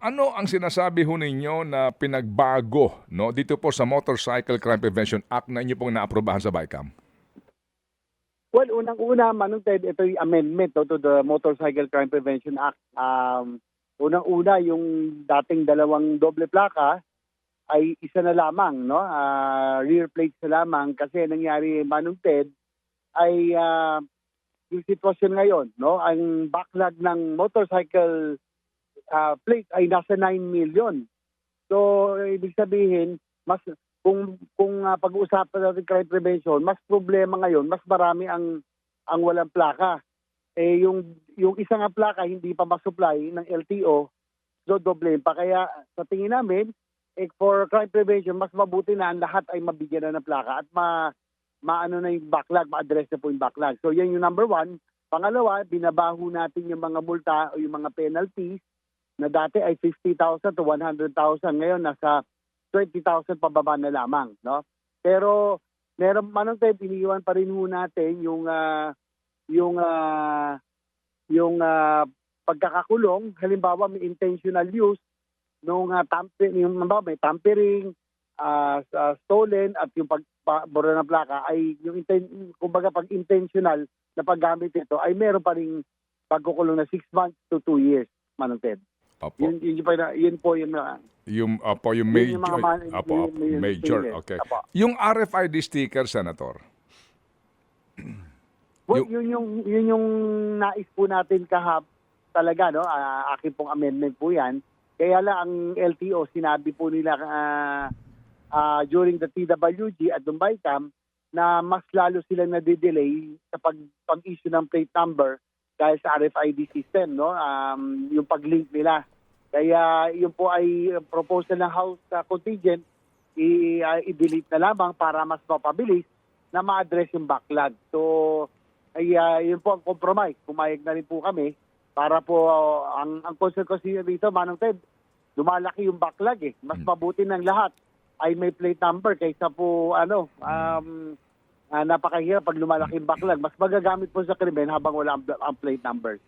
ano ang sinasabi ho ninyo na pinagbago no dito po sa Motorcycle Crime Prevention Act na inyo pong naaprobahan sa BICAM? Well, unang-una, Manong Ted, ito yung amendment no, to the Motorcycle Crime Prevention Act. Um, unang-una, yung dating dalawang doble plaka ay isa na lamang, no? Ah, rear plates na lamang kasi ang nangyari, Manong Ted, ay ah, yung sitwasyon ngayon, no? Ang backlog ng motorcycle ah, plate ay nasa 9 million. So, ibig sabihin, mas kung kung ah, pag-uusapan natin crime prevention, mas problema ngayon, mas marami ang ang walang plaka. Eh yung yung isa nga plaka hindi pa ma-supply ng LTO, do doble pa kaya sa tingin namin eh, for crime prevention mas mabuti na ang lahat ay mabigyan na ng plaka at ma maano na yung backlog, ma-address na po yung backlog. So yan yung number one. Pangalawa, binabaho natin yung mga multa o yung mga penalties na dati ay 50,000 to 100,000. Ngayon, nasa 20,000 pababa na lamang, no? Pero meron manong tayo iniwan pa rin ho natin yung ah, yung ah, yung ah, pagkakakulong, halimbawa may intentional use nung uh, tampering, yung may tampering, ah, sa stolen at yung pagbura ng plaka ay yung inten- kumbaga pag intentional na paggamit ito ay meron pa ring pagkukulong na 6 months to 2 years, manong Ted. Opo. Yun, yun, po, na- yun po yung uh, Yung opo, yung yun major. yung mga man- yun yung major. changes. Okay. Apo. Yung RFID sticker, Senator. Well, Yung- yun yung yun yung nais po natin kahap talaga no. Ah, akin pong amendment po 'yan. Kaya lang ang LTO sinabi po nila ah, ah, during the TWG at Dubai Camp na mas lalo silang nade-delay sa pag pag-issue ng plate number dahil sa RFID system no. Um, yung pag-link nila. Kaya yun po ay proposal ng House ah, contingent i- ah, i-delete na lamang para mas mapabilis na ma-address yung backlog. So, ay ah, yun po ang compromise. Pumayag na rin po kami para po ah, ang ang concern ko siya dito, Manong Ted, lumalaki yung backlog eh. Mas mabuti ng lahat ay may plate number kaysa po ano, um, ah, napakahirap pag lumalaki yung backlog. Mas magagamit po sa krimen habang wala ang, ang plate number.